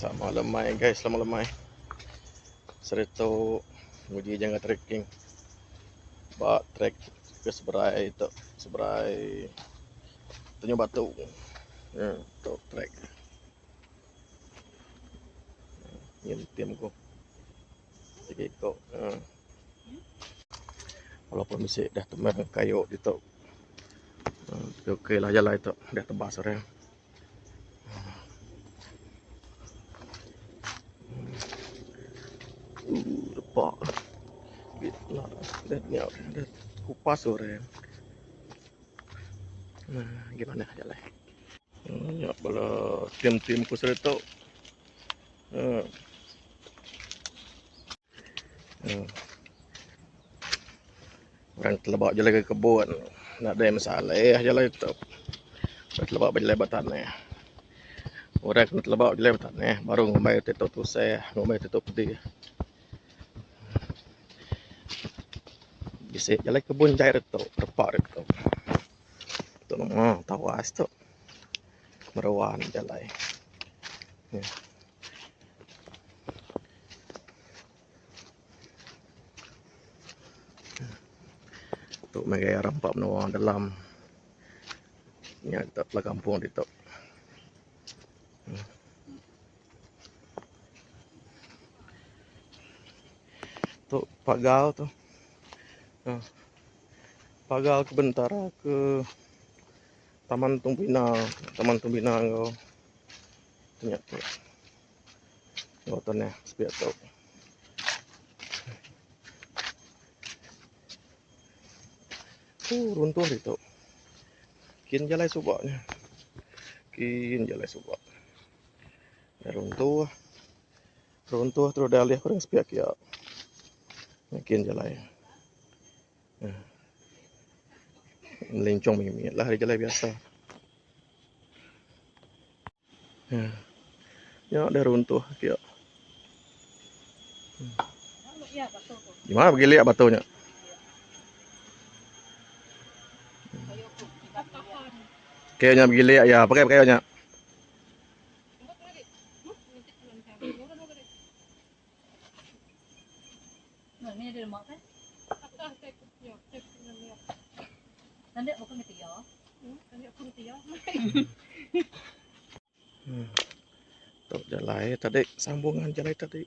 Sama lemai guys, lama lemai. Serito muji jangan trekking. Ba trek ke seberai itu, seberai Tanjung Batu. Ya, tu trek. Ini tim ko. Sige ko. Walaupun mesti dah teman kayu di tu. Ha, okey lah jalan itu, dah tebas orang. Uh, lepak. Dah ni dah kupas orang. Nah, gimana jalan? Hmm, ya bala tim-tim ku serta. Ha. Ha. Orang terlebak jalan ke kebun. Nak ada masalah eh jalan itu. Orang terlebak batan ni. Orang kena terlebak batan ni. Baru ngomai tetok tu saya, ngomai tetok Bisa jalan kebun cair itu, repak itu. Tu nama tawas tu. Merawan jalan. Ya. Menggaya rampak menawang dalam ni ada lah kampung di tu. Tu pagal tu. Ha. Pagal ke bentara ke Taman Tumbina, Taman Tumbina kau. Kau tu ni, sepiak tu. Uh, runtuh itu. Kin jalan subaknya. Kin jalan subak. Dah runtuh. Runtuh terus dah lihat orang sepiak ya. Kin jalan. Hmm. Melencong mimit lah hari jalan biasa. Ya, dah runtuh ya. Gimana pergi lihat batunya? Kayaknya pergi lihat ya, pakai kayaknya. Ni ada lemak kan? Nanti bukan gitu ya. Hmm. Tu jalan tadi sambungan jalan tadi.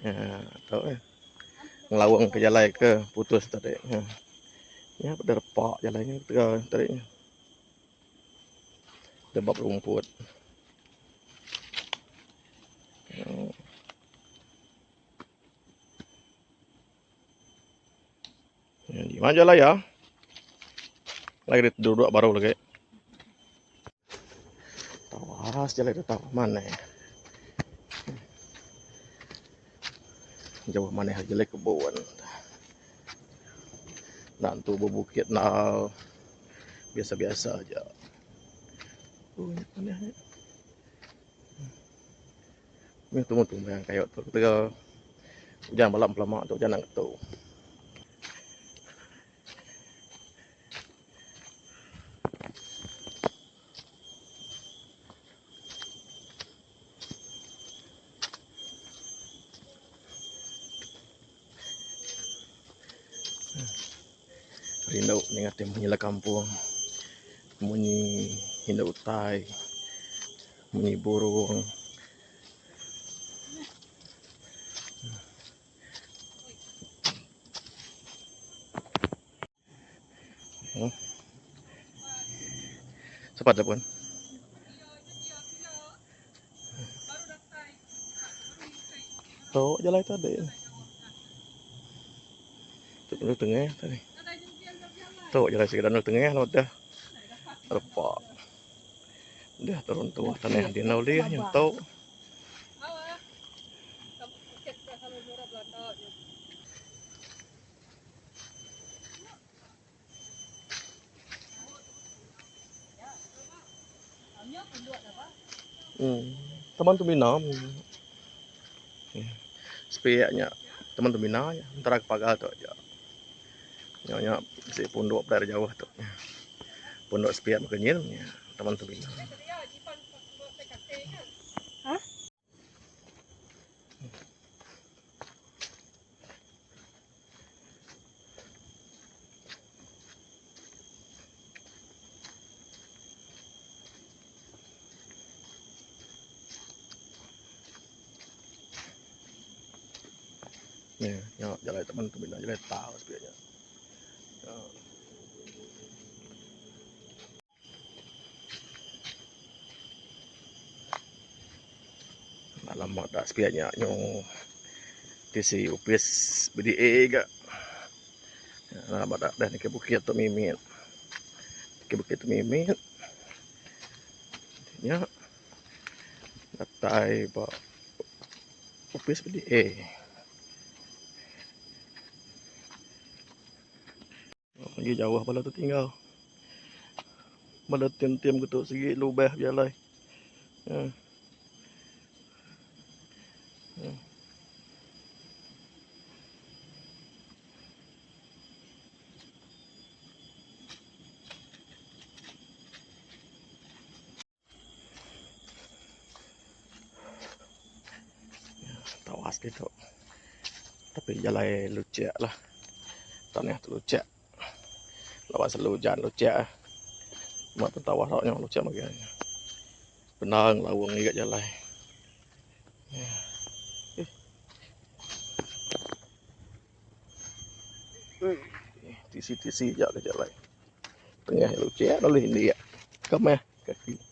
Ya, tahu eh. Ngelawang ke jalan ke putus tadi. Ya. Ya, pada repak jalannya tega tadi. Debab rumput. Ya, di mana jalan ya? Lagi duduk baru lagi. Tawas jalan itu tahu mana ya? Jauh mana jalan kebun. Nak tu berbukit nak biasa-biasa aja. Oh, ini mana ni? Ni tunggu-tunggu yang kayu tu. Tega hujan malam pelamak tu jangan tu. Rindu dengan tim menyela kampung. Bunyi hinda utai. Bunyi burung. Hmm. Cepat dah pun. Tok jalan tadi. Tu tengah tadi. Tu jalan sikit dan tengah nak dah. Repak. Dah turun tu tanah dia nak lihat yang tu. Hmm. Teman tu minam. Sepiaknya teman tu minam antara kepagal tu aja nyonya si pondok dari jauh tu pondok sepiat makanyil ya, Teman teman teman ha? Ya, jalan teman tu bila jalan tahu sebenarnya. Mak dah sebenarnya nyo tisi upis BDA ga. Ya, mak dah ni ke bukit tu mimin. Ke bukit tu mimin. Ya. Datai ba upis BDA. Lagi jauh bala tu tinggal. Bala tiam-tiam ketuk segi lubah jalan. Ya. Gitu. Tapi jalan lucak lah. Tanah tu lucak. Lawan selalu hujan lucak ah. Mak tu tawas haknya lucak maganya. Benang lawang ni kat jalan. Ya. Eh. Eh, Tisi-tisi je ke jalan. Tengah lucak dah leh ni ya. Kamah kaki.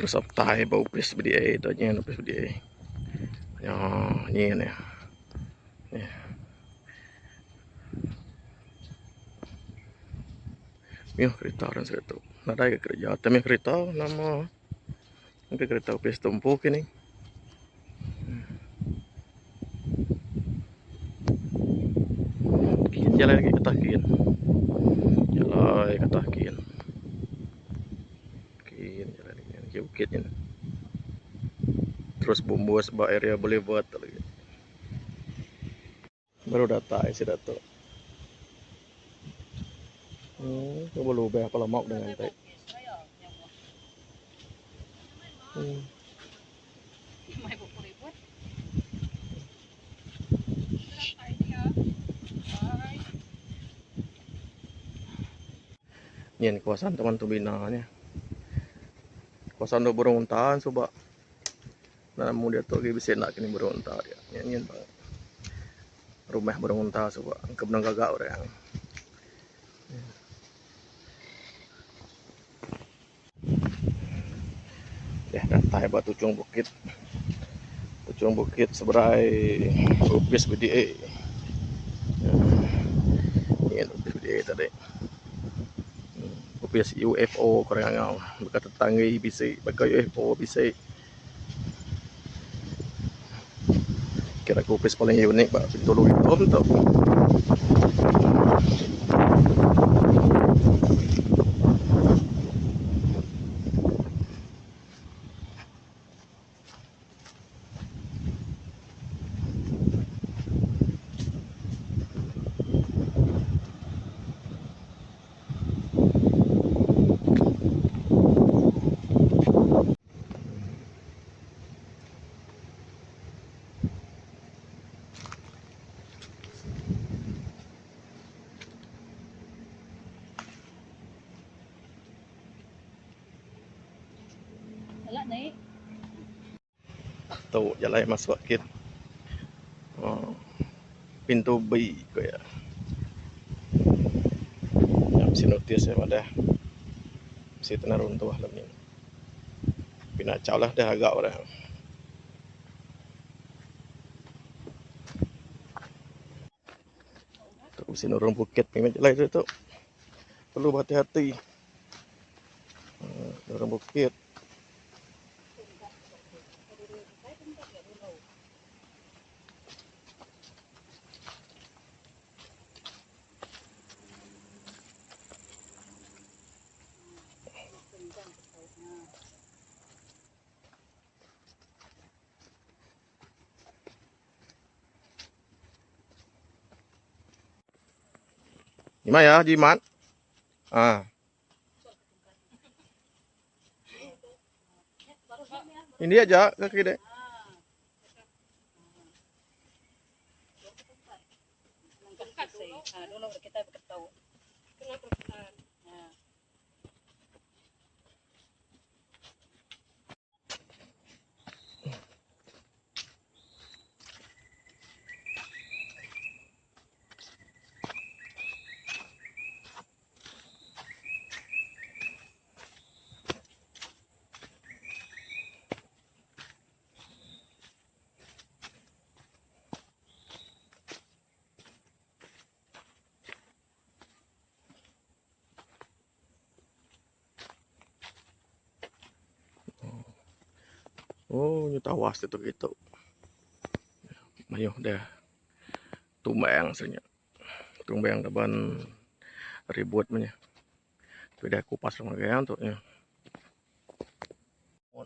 Terus aptai bau pes bedi ai tu nyen pes bedi ai. Ya, ni ni. Ni. Mio kereta orang saya tu. Nada ke kerja. Tapi kereta nama Mungkin kereta pes tumpu kini. Kian jalan lagi ke. Jalan ke takin. Jalan lagi ke bukit ni. Terus bumbu sebab area boleh buat lagi. Baru datang si dato. Hmm, kau boleh ubah apa lemak dengan baik. Hmm. Yan kawasan taman tubina Kawasan do burung untaan suba. Namu dia tu lagi bisa nak kini burung unta dia. Bang. Rumah burung unta suba. Kebenang gagak orang. Ya, datai buat tucung bukit. Tucung bukit seberai upis BDA. Ya. Yan upis BDA tadi. Upis UFO korang ngau. Bukan tetangga bisa. Bukan UFO bisa. Kira kupis paling unik pak lu hitam naik. Tu jalan masuk kit. Oh. Pintu B ko ya. Yang si notis ya pada. Si tenar runtuh lah ni. Pinacau lah dah agak orang. Tu si nurung bukit memang jalan itu tu. Perlu berhati-hati. Hmm, Nurung bukit. Gimana ya, Jimat? Ah. Ini aja kaki dek. Kasi, ah, dulu kita berketahu. Ah. Oh, nyu tawas itu gitu. Mayuh dah. Tumbang sebenarnya. Tumbang depan ribut punya. Tu dah kupas sama gaya tu ya.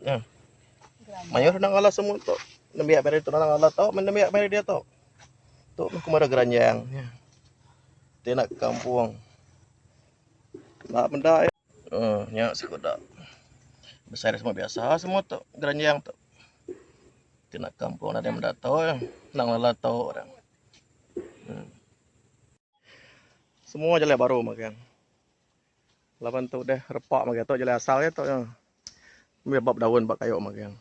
Ya. Mayuh nak ngalah semua tu. Nembiak beri tu nak ngalah tu, menembiak beri dia tu. Tu kemana geranjang ya. Dia nak ke kampung. Nak benda ya. Uh, nyak sekodak. Besar semua biasa semua tu geranjang tu. Dia nak kampung ada yang mendatau ya. Nak ngalah tu orang. Hmm. Semua jalan baru makan. Lapan tu dah repak makan tu jalan asal ya tu ya. Biar bab daun bab kayu makan.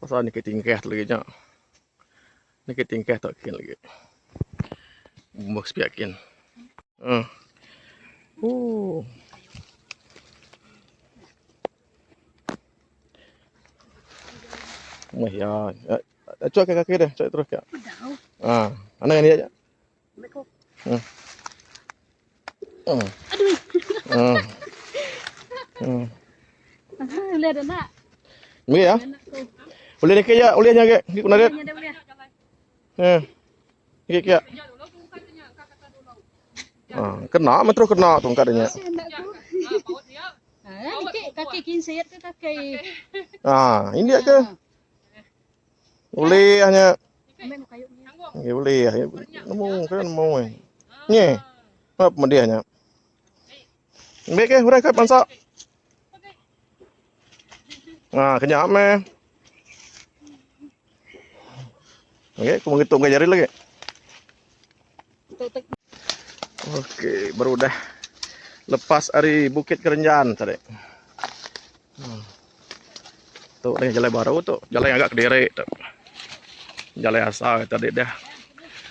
Pasal ni ketingkah tu lagi nya. Ni ketingkah tu kin lagi. Bumbuk sepiakin. Hmm. Uh. Mah ya. Cuak ke kaki dah, cuak terus ke. Pedau. Ah, anak ni aja. Mereka. Hmm. Aduh. Hmm. Hmm. Ah, Lihat anak. Ni ya. Boleh ni kaya, boleh nya ke. Ni kuna dia. Dia boleh. Eh. Ni kaya. Ah, kena metro kena tu anak tu. Ah, dikit kaki kinsir tu kaki. Ah, ini dia ke. Boleh hanya. Ya boleh ya. Nemu kan nemu. Ni. Apa dia hanya. Baik ke, hurai kat bangsa. Ah, kenyap meh. Okey, aku menghitung jari lagi. Okey, baru dah lepas dari Bukit Kerenjan tadi. Hmm. Tu ni jalan baru tu, jalan yang agak kederek tu. Jalan asal tadi dah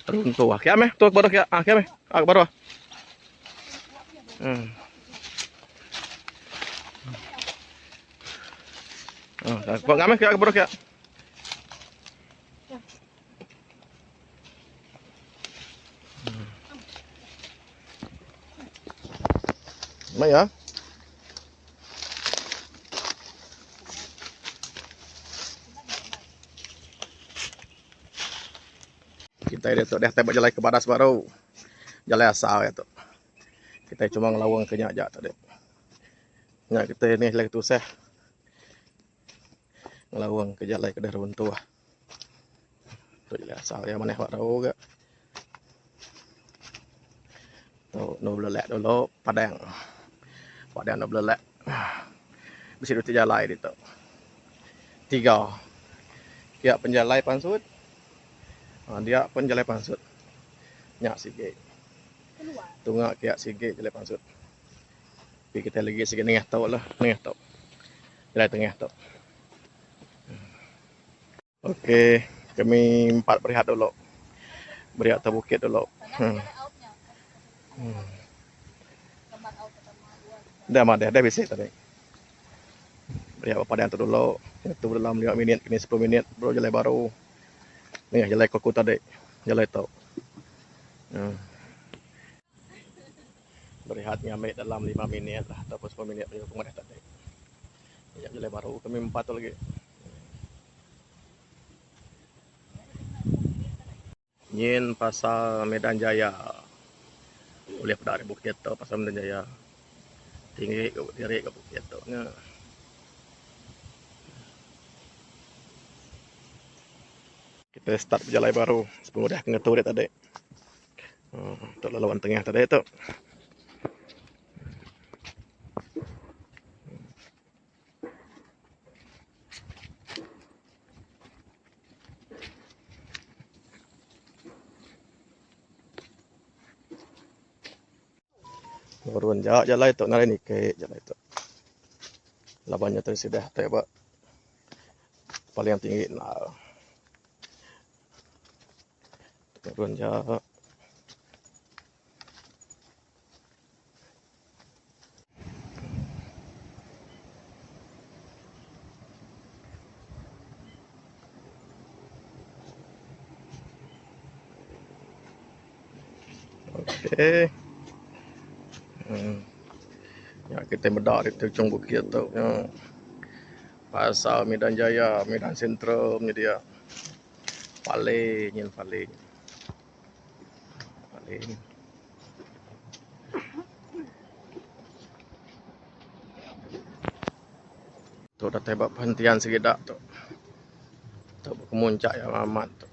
runtuh. Kia meh, tu baru kia. Ah, kia meh. Ah, baru. Hmm. Ah, kau ngameh kia baru kia. Mai ya. Kita dia tu dah tembak jalan ke badas baru. Jalan asal ya tu. Kita cuma ngelawang ke nyak jak tadi. Nyak kita ni lagi tu seh. Ngelawang ke jalan ke dah runtuh. Tu jalan asal ya mana buat tahu ke. Tu no lelak dulu padang. Padang no lelak. Besi tu jalan itu. Tiga. Kia penjalai pansut. Ha, dia pun jalan pansut. Nyak sikit. Keluar. Tungak kia sikit jalan pansut. Tapi kita lagi sikit tengah tau lah. Tengah tau. Jalan tengah tau. Okey. Kami empat berehat dulu. Berehat atas bukit dulu. Hmm. Hmm. Dah mah dah, dah bisik tadi. Berehat yang tu dulu. Itu dalam 5 minit, kini 10 minit. Baru jalan baru. Ni jalan koko tadi. Jalan tu. Hmm. Berehatnya ambil dalam 5 minit lah. Ataupun 10 minit. Beri hukuman dah tadi. Ya, jalan baru. Kami empat tu lagi. Nyin pasal Medan Jaya. Boleh pada bukit tu pasal Medan Jaya. Tinggi ke diri ke bukit tu. Nya. Kita start berjalan baru. Sebelum dah kena tu dia tadi. Hmm, tu laluan tengah tadi tu. Baruan jauh jalan itu nari ni ke jalan itu. Labannya tu sudah tebak paling tinggi nah. Baruan jauh. Okey. Hmm. Ya kita medak di ujung bukit tu. Ya. Pasar Medan Jaya, Medan Sentrum ni dia. Paling paling. Paling. Tu dah tebak perhentian segedak tu. Tu kemuncak yang amat tu.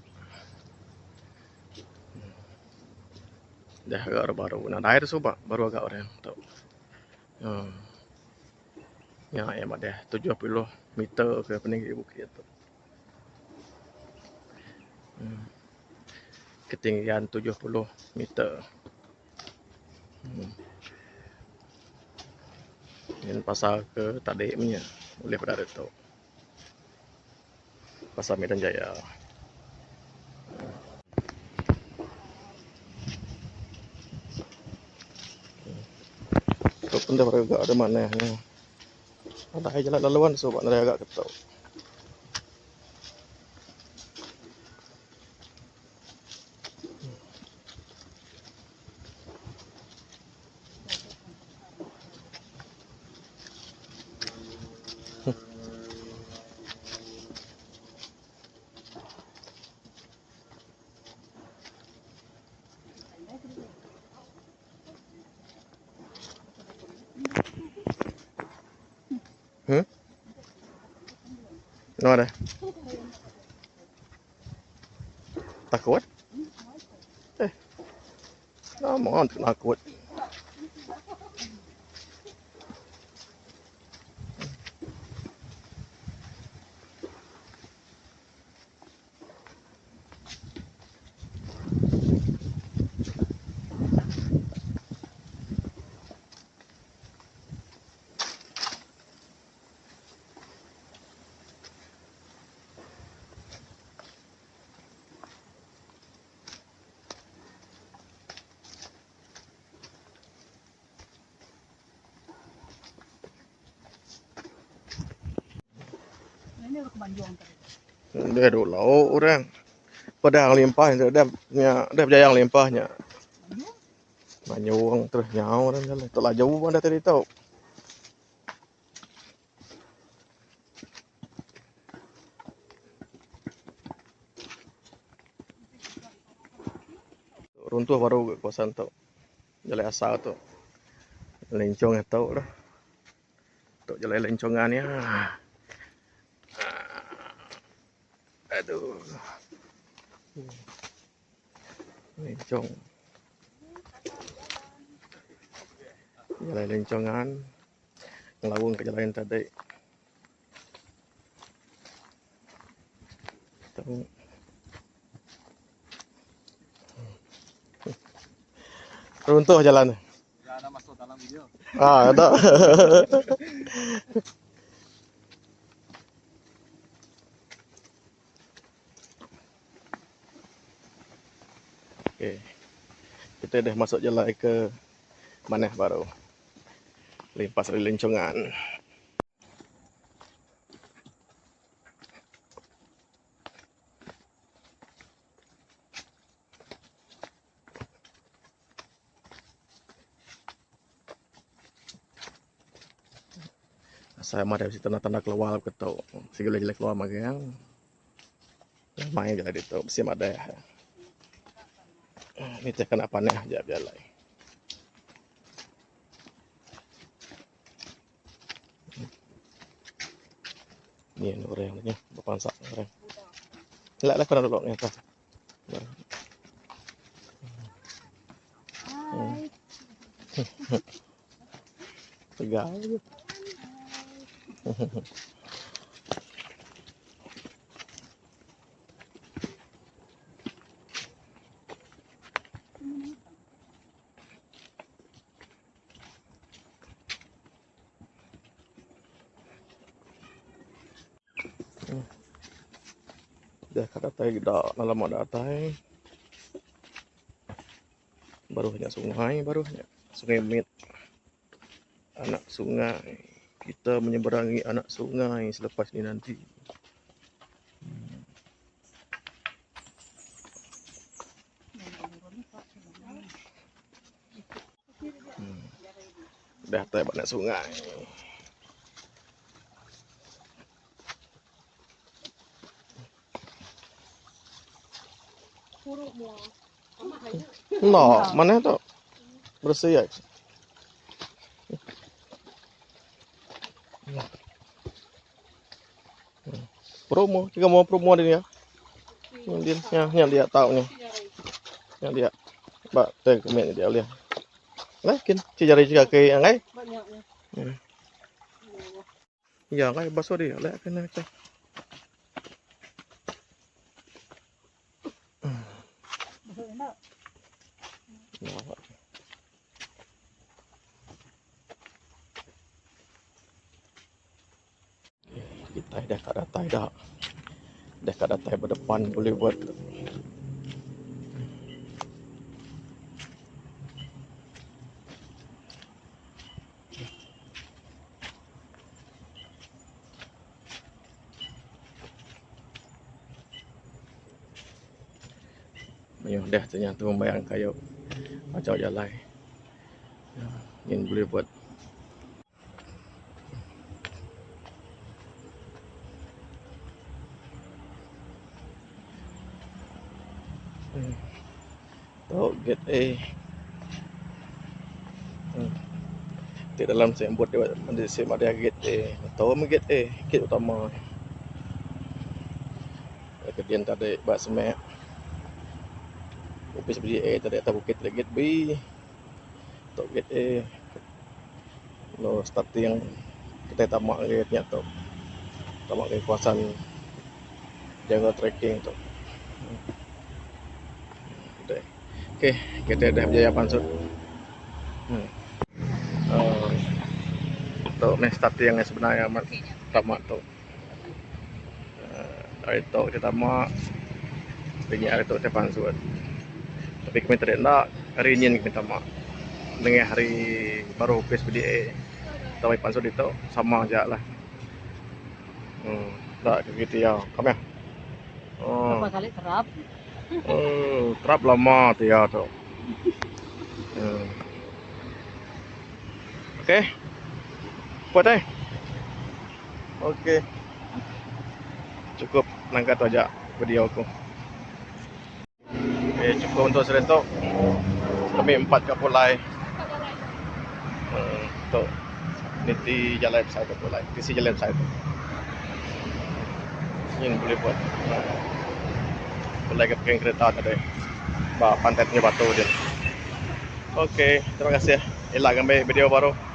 Dah agak baru. Nak air subak baru agak orang tu. Hmm. Yang yang ada 70 meter ke peninggi bukit tu. Hmm. Ketinggian 70 meter. Hmm. Ini pasar ke tadik punya. Boleh pada tu. Pasar Medan Jaya. Tu pun dah agak ada mana ni. Ada air jalan laluan sebab nak agak ketuk. No ada. Takut? Eh. Nama orang takut. Ini Dia dulu lauk orang. Pedang limpah dia dah nya dah berjaya limpahnya. Banjuang? Manyuang terus nyau orang jalan. Tak lah jauh pun dah tadi tahu. Runtuh baru ke kawasan tu. Jalan asal tu. Lencong tahu dah. Tu jalan lencongan ya. Aduh. Lencong. Jalan lencongan. Ngelawung ke jalan tadi. Tahu. Runtuh jalan. Jangan masuk dalam video. Ah, ada. Okey. Kita dah masuk jalan ke mana baru. Limpas dari lencongan. Saya mah dari situ tanda keluar ke tau. Segala jelek keluar magang. Main jalan itu, mesti ada. Ini teh kena panah aja jalan. Ni ni orang ni, berpansak orang. Lek lek kena dulu ni atas. Hai. Tegal. Dah tai dah dalam ada tai. Baru hanya sungai, baru hanya sungai Mit. Anak sungai. Kita menyeberangi anak sungai selepas ini nanti. Hmm. Dah tai banyak sungai. No, mana tu? Bersih ya. Promo, juga mau promo dia ya. Yang dia, yang, yang dia tahu ni. Yang dia. Ba, teh kemen dia lihat. Lah, kin, cari juga ke yang lain. Banyaknya. Ya, kan baso dia. Lah, kena cek. Kita dah kat datai dah. Dah kat datai berdepan boleh buat. Ayuh dah ternyata membayang kayu. Macam jalan. Yang boleh buat. Hmm. Tahu get A. Hmm. Di dalam saya buat dia saya ada get A. Tahu me get A, get utama. Kemudian tadi bak semek. Office beli A tadi atas bukit lagi get B. Tok get A. Lo starting kita tamak lagi nyata. Tamak ke kawasan jaga trekking tu. Okey. Kita dah berjaya pansut. Hmm. Oh. Tu ni yang sebenarnya amat tamak tu. Uh, hari tu kita tamak. Binyak hari tu kita pansut. Tapi kami tak nak hari ini kami tamak. Dengan hari baru habis beli A. Tahu pansut itu sama aja lah. Hmm. Tak begitu ya. Kami. Oh. Berapa kali terap? Oh, terap lama tu ya tu. Hmm. Okey. Puas eh? Okey. Cukup langkah tu aja video aku. Okey, cukup untuk seretok. Kami empat kapulai. Hmm, tu. Niti jalan besar kapulai. Tisi jalan tu. Yang boleh buat. Ke pegang kereta tadi. Punya batu dia. Okey, terima kasih. Elak gambar video baru.